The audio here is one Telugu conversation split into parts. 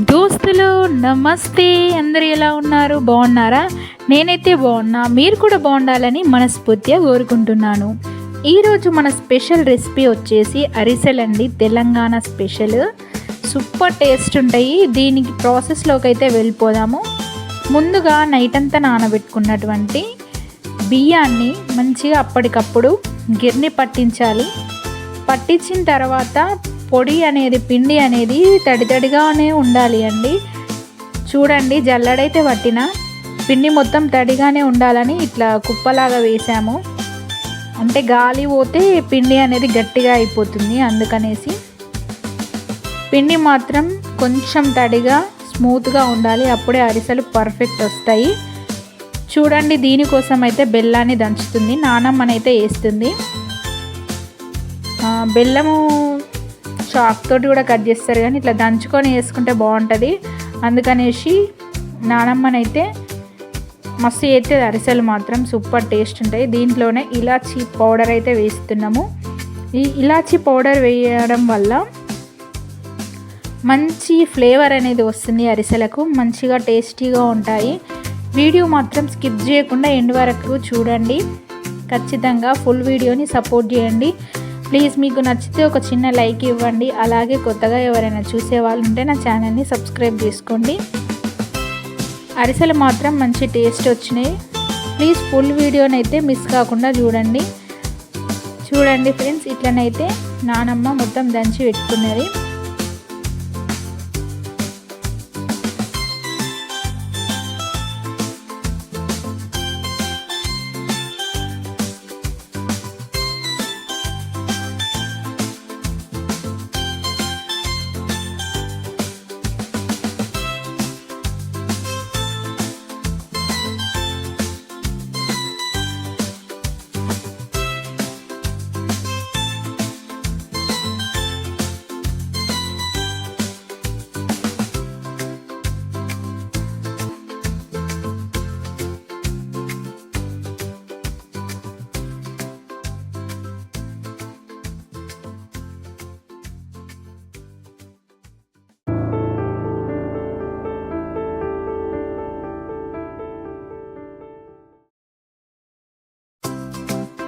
దోస్తులు నమస్తే. అందరు ఎలా ఉన్నారు? బాగున్నారా? నేనైతే బాగున్నా. మీరు కూడా బాగుండాలని మనస్ఫూర్తిగా కోరుకుంటున్నాను. ఈరోజు మన స్పెషల్ రెసిపీ వచ్చేసి అరిసెలండి. తెలంగాణ స్పెషల్. సూపర్ టేస్ట్ ఉంటాయి. దీనికి ప్రాసెస్లోకి అయితే వెళ్ళిపోదాము. ముందుగా నైట్ అంతా నానబెట్టుకున్నటువంటి బియ్యాన్ని మంచిగా అప్పటికప్పుడు గిర్ని పట్టించాలి. పట్టించిన తర్వాత పొడి అనేది పిండి అనేది తడి తడిగానే ఉండాలి అండి. చూడండి జల్లడైతే పట్టిన. పిండి మొత్తం తడిగానే ఉండాలని ఇట్లా కుప్పలాగా వేసాము. అంటే గాలి పోతే పిండి అనేది గట్టిగా అయిపోతుంది అందుకనేసి. పిండి మాత్రం కొంచెం తడిగా స్మూత్గా ఉండాలి. అప్పుడే అరిసెలు పర్ఫెక్ట్ వస్తాయి. చూడండి దీనికోసం అయితే బెల్లాన్ని దంచుతుంది. నానమ్మనైతే వేస్తుంది. బెల్లము చాక్ తోటి కూడా కట్ చేస్తారు కానీ ఇట్లా దంచుకొని వేసుకుంటే బాగుంటుంది. అందుకనేసి నానమ్మనైతే మస్తు అయితే అరిసెలు మాత్రం సూపర్ టేస్ట్ ఉంటాయి. దీంట్లోనే ఇలాచీ పౌడర్ అయితే వేస్తున్నాము. ఈ ఇలాచీ పౌడర్ వేయడం వల్ల మంచి ఫ్లేవర్ అనేది వస్తుంది అరిసెలకు మంచిగా టేస్టీగా ఉంటాయి. వీడియో మాత్రం స్కిప్ చేయకుండా ఎండ్ వరకు చూడండి. ఖచ్చితంగా ఫుల్ వీడియోని సపోర్ట్ చేయండి. ప్లీజ్ మీకు నచ్చితే ఒక చిన్న లైక్ ఇవ్వండి. అలాగే కొత్తగా ఎవరైనా చూసే వాళ్ళు ఉంటే నా ఛానల్ని సబ్స్క్రైబ్ చేసుకోండి. అరిసెలు మాత్రం మంచి టేస్ట్ వచ్చినాయి. ప్లీజ్ ఫుల్ వీడియోనైతే మిస్ కాకుండా చూడండి. చూడండి ఫ్రెండ్స్ ఇట్లనైతే నానమ్మ మొత్తం దంచి పెట్టుకున్నది.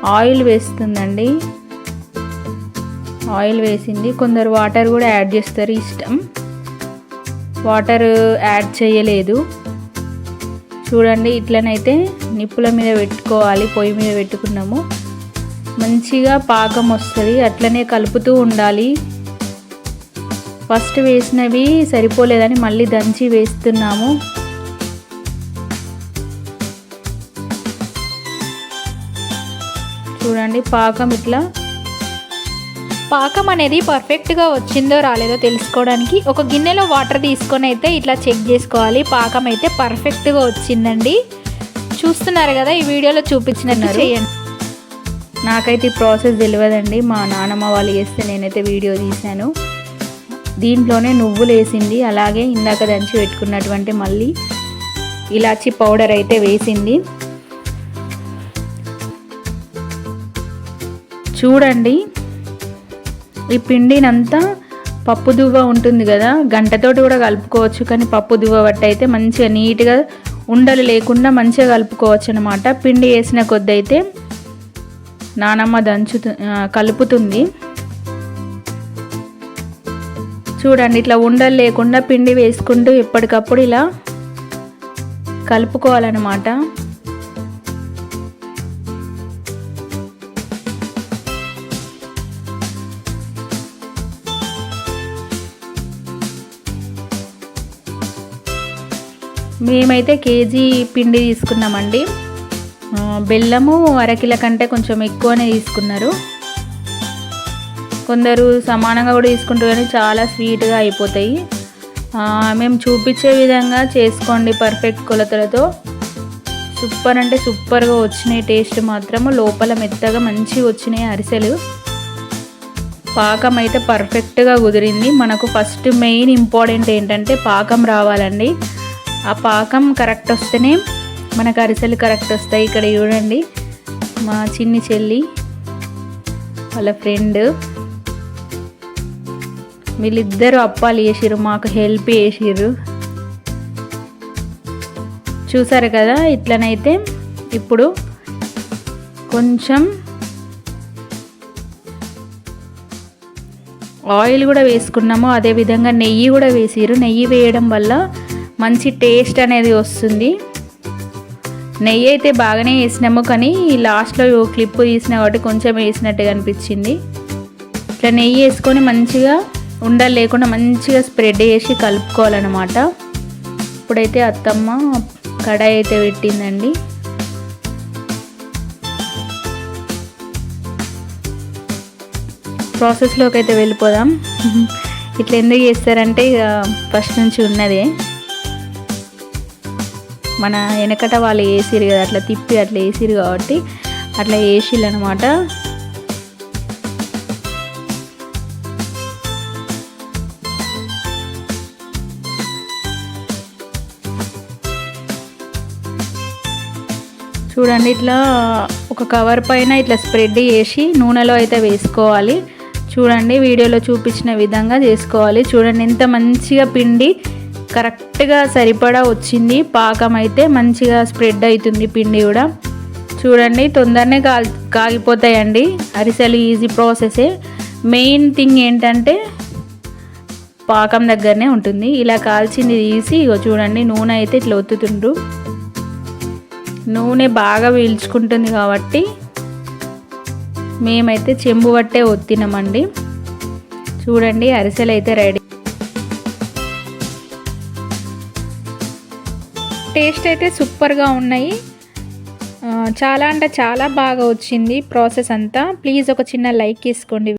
ఆయిల్ వేస్తుందండి. ఆయిల్ వేసింది. కొందరు వాటర్ కూడా యాడ్ చేస్తారు ఇష్టం. వాటర్ యాడ్ చేయలేదు. చూడండి ఇట్లనైతే నిప్పుల మీద పెట్టుకోవాలి పొయ్యి మీద పెట్టుకున్నాము. మంచిగా పాకం వస్తుంది. అట్లనే కలుపుతూ ఉండాలి. ఫస్ట్ వేసినవి సరిపోలేదని మళ్ళీ దంచి వేస్తున్నాము. చూడండి పాకం ఇట్లా. పాకం అనేది పర్ఫెక్ట్గా వచ్చిందో రాలేదో తెలుసుకోవడానికి ఒక గిన్నెలో వాటర్ తీసుకొని అయితే ఇట్లా చెక్ చేసుకోవాలి. పాకం అయితే పర్ఫెక్ట్గా వచ్చిందండి. చూస్తున్నారు కదా ఈ వీడియోలో చూపించినట్టు చేయండి. నాకైతే ఈ ప్రాసెస్ తెలియదండి. మా నానమ్మ వాళ్ళు చేస్తే నేనైతే వీడియో తీశాను. దీంట్లోనే నువ్వులు వేసింది అలాగే ఇందాక దంచి పెట్టుకున్నటువంటి మళ్ళీ ఇలాచి పౌడర్ అయితే వేసింది. చూడండి. ఈ పిండినంతా పప్పు దువ్వ ఉంటుంది కదా గంటతోటి కూడా కలుపుకోవచ్చు కానీ పప్పు దువ్వ బట్టి అయితే మంచిగా నీట్గా ఉండలు లేకుండా మంచిగా కలుపుకోవచ్చు అనమాట పిండి వేసిన కొద్ది అయితే నానమ్మ దంచు కలుపుతుంది. చూడండి ఇట్లా ఉండలు లేకుండా పిండి వేసుకుంటూ ఎప్పటికప్పుడు ఇలా కలుపుకోవాలన్నమాట. మేమైతే కేజీ పిండి తీసుకున్నామండి. బెల్లము అరకిల కంటే కొంచెం ఎక్కువనే తీసుకున్నారు. కొందరు సమానంగా కూడా తీసుకుంటారు కానీ చాలా స్వీట్గా అయిపోతాయి. మేము చూపించే విధంగా చేసుకోండి పర్ఫెక్ట్ కొలతలతో. సూపర్ అంటే సూపర్గా వచ్చినాయి టేస్ట్ మాత్రము. లోపల మెత్తగా మంచిగా వచ్చినాయి అరిసెలు. పాకం అయితే పర్ఫెక్ట్గా కుదిరింది. మనకు ఫస్ట్ మెయిన్ ఇంపార్టెంట్ ఏంటంటే పాకం రావాలండి. ఆ పాకం కరెక్ట్ వస్తేనే మనకు అరిసెలు కరెక్ట్ వస్తాయి. ఇక్కడ చూడండి మా చిన్ని చెల్లి వాళ్ళ ఫ్రెండ్ వీళ్ళిద్దరూ అప్పాలు వేసిర్రు మాకు హెల్ప్ చేసిర్రు. చూసారు కదా ఇట్లనైతే ఇప్పుడు కొంచెం ఆయిల్ కూడా వేసుకున్నాము. అదేవిధంగా నెయ్యి కూడా వేసిరు నెయ్యి వేయడం వల్ల మంచి టేస్ట్ అనేది వస్తుంది. నెయ్యి అయితే బాగానే వేసినాము కానీ లాస్ట్లో క్లిప్ తీసిన కాబట్టి కొంచెం వేసినట్టుగా అనిపించింది ఇట్లా నెయ్యి వేసుకొని మంచిగా ఉండలు లేకుండా మంచిగా స్ప్రెడ్ చేసి కలుపుకోవాలన్నమాట. ఇప్పుడైతే అత్తమ్మ కడాయి అయితే పెట్టిందండి. ప్రాసెస్లోకి అయితే వెళ్ళిపోదాం. ఇట్లా ఎందుకు చేస్తారంటే ఇక ఫస్ట్ నుంచి ఉన్నదే. మన వెనకట వాళ్ళు వేసిరు కదా అట్లా తిప్పి అట్లా వేసిరు కాబట్టి అట్లా వేసిళ్ళు అనమాట చూడండి ఇట్లా ఒక కవర్ పైన ఇట్లా స్ప్రెడ్ చేసి నూనెలో అయితే వేసుకోవాలి. చూడండి వీడియోలో చూపించిన విధంగా చేసుకోవాలి. చూడండి ఎంత మంచిగా పిండి కరెక్ట్గా సరిపడా వచ్చింది. పాకం అయితే మంచిగా స్ప్రెడ్ అవుతుంది పిండి కూడా. చూడండి తొందరనే కాల్ కాగిపోతాయండి అరిసెలు ఈజీ ప్రాసెసే. మెయిన్ థింగ్ ఏంటంటే పాకం దగ్గరనే ఉంటుంది. ఇలా కాల్చింది తీసి ఇగో చూడండి నూనె అయితే ఇట్లా ఒత్తుతుండ్రు. నూనె బాగా పీల్చుకుంటుంది కాబట్టి మేమైతే చెంబు పట్టే ఒత్తినామండి. చూడండి అరిసెలు అయితే రెడీ. టేస్ట్ అయితే సూపర్గా ఉన్నాయి. ఆ, చాలా అంటే చాలా బాగా వచ్చింది ప్రాసెస్ అంతా. ప్లీజ్ ఒక చిన్న లైక్ తీసుకోండి.